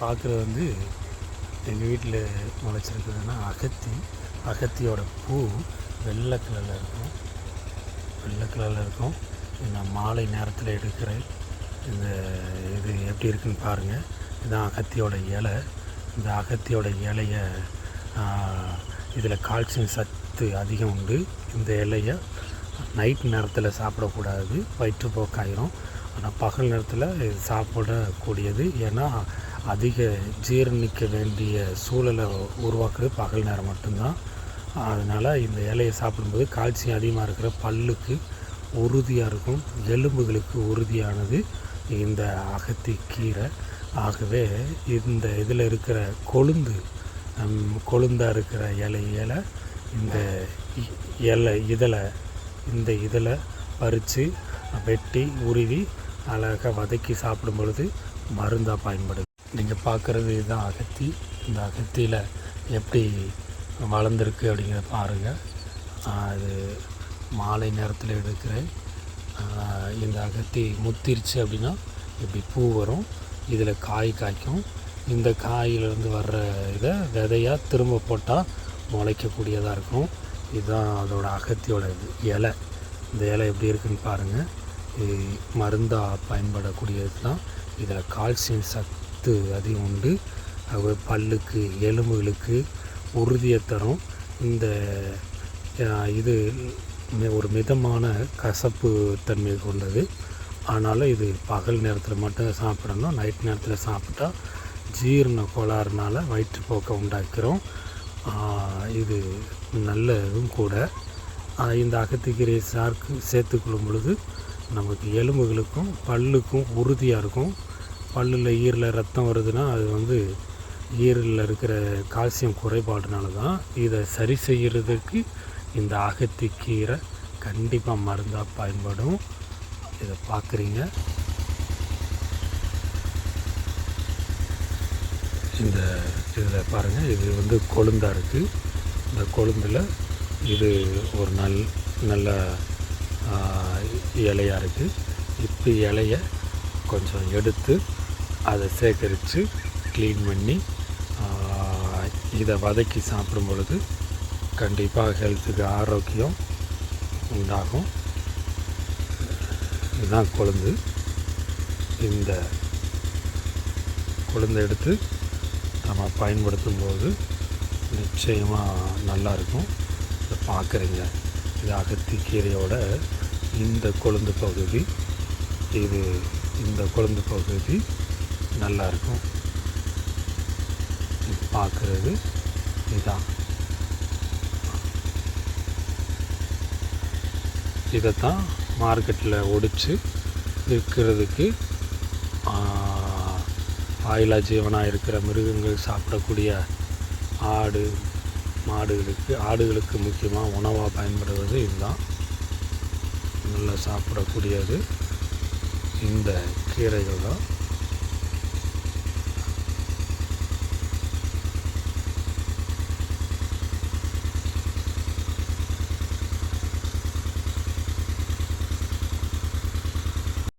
பார்க்குறது வந்து எங்கள் வீட்டில் முளைச்சிருக்குதுன்னா அகத்தி அகத்தியோட பூ வெள்ளை கலரில் இருக்கும். வெள்ளை கலரில் இருக்கும். நான் மாலை நேரத்தில் எடுக்கிறேன். இந்த இது எப்படி இருக்குன்னு பாருங்கள் இதுதான் அகத்தியோட இலை. இந்த அகத்தியோட இலையை இதில் கால்சியம் சத்து அதிகம் உண்டு. இந்த இலையை நைட் நேரத்தில் சாப்பிடக்கூடாது. வயிற்றுப்போக்காயிரும். ஆனால் பகல் நேரத்தில் இது சாப்பிடக்கூடியது. ஏன்னா அதிக ஜீரணிக்க வேண்டிய சூழலை உருவாக்குறது பகல் நேரம் மட்டும்தான். அதனால் இந்த இலையை சாப்பிடும்போது கால்சியம் அதிகமாக இருக்கிற பல்லுக்கு உறுதியாக இருக்கும். எலும்புகளுக்கு உறுதியானது இந்த அகத்தி கீரை. ஆகவே இந்த இதில் இருக்கிற கொழுந்து கொழுந்தாக இருக்கிற இலை இலை இந்த இ- இலை இதழை இந்த இதில் பறித்து வெட்டி உருவி அழகாக வதக்கி சாப்பிடும் பொழுது மருந்தாக பயன்படுது. நீங்கள் பார்க்குறது இதுதான் அகத்தி. இந்த அகத்தியில் எப்படி வளர்ந்துருக்கு அப்படிங்கிறத பாருங்கள் அது மாலை நேரத்தில் எடுக்கிறேன். இந்த அகத்தி முத்திருச்சு அப்படின்னா இப்படி பூ வரும். இதில் காய் காய்க்கும். இந்த காயிலிருந்து வர்ற இதை விதையாக திரும்ப போட்டால் முளைக்கக்கூடியதாக இருக்கும். இதுதான் அதோடய அகத்தியோட இது. இலை. இந்த இலை எப்படி இருக்குன்னு பாருங்கள் மருந்தாக பயன்படக்கூடியது தான் இதில் கால்சியம் சத்து அதிகம் உண்டு. அது பல்லுக்கு எலும்புகளுக்கு உறுதியை தரும். இந்த இது ஒரு மிதமான கசப்பு தன்மை கொண்டது. ஆனாலும் இது பகல் நேரத்தில் மட்டும் சாப்பிடணும். நைட் நேரத்தில் சாப்பிட்டா ஜீரண கோளாறுனால வயிற்றுப்போக்கை உண்டாக்கிறோம். இது நல்லதும் கூட. இந்த அகத்திக்கீரை சார்க்கு சேர்த்துக்கொள்ளும் பொழுது நமக்கு எலும்புகளுக்கும் பல்லுக்கும் உறுதியாக இருக்கும். பல்லில் ஈரில் ரத்தம் வருதுன்னா அது வந்து ஈரலில் இருக்கிற கால்சியம் குறைபாடுனால தான் இதை சரி செய்கிறதுக்கு இந்த அகத்திக்கீரை கண்டிப்பாக மருந்தாக பயன்படும். இதை பார்க்குறீங்க இந்த இதில் பாருங்கள் இது வந்து கொழுந்தாக இருக்குது இந்த கொழுந்தில் இது ஒரு நல் நல்ல இலையாக இருக்குது இப்போ இலைய கொஞ்சம் எடுத்து அதை சேகரித்து க்ளீன் பண்ணி இதை வதக்கி சாப்பிடும் பொழுது கண்டிப்பாக ஹெல்த்துக்கு ஆரோக்கியம் உண்டாகும். இதுதான் கொழுந்து. இந்த கொழுந்தை எடுத்து நம்ம பயன்படுத்தும் போது நிச்சயமாக நல்லாயிருக்கும் இதை பார்க்குறீங்க இது அகத்திக்கீரையோட இந்த கொழுந்து பகுதி. இது இந்த கொழுந்து பகுதி. நல்லாயிருக்கும் இது பார்க்குறது இதுதான் இதைத்தான் மார்க்கெட்டில் ஒடிச்சு விற்கிறதுக்கு ஆயிலா ஜீவனாக இருக்கிற மிருகங்கள் சாப்பிடக்கூடிய ஆடு மாடுகளுக்கு ஆடுகளுக்கு முக்கியமாக உணவாக பயன்படுவது இதுதான். நல்லா சாப்பிடக்கூடியது. இந்த கீரைகள் தான்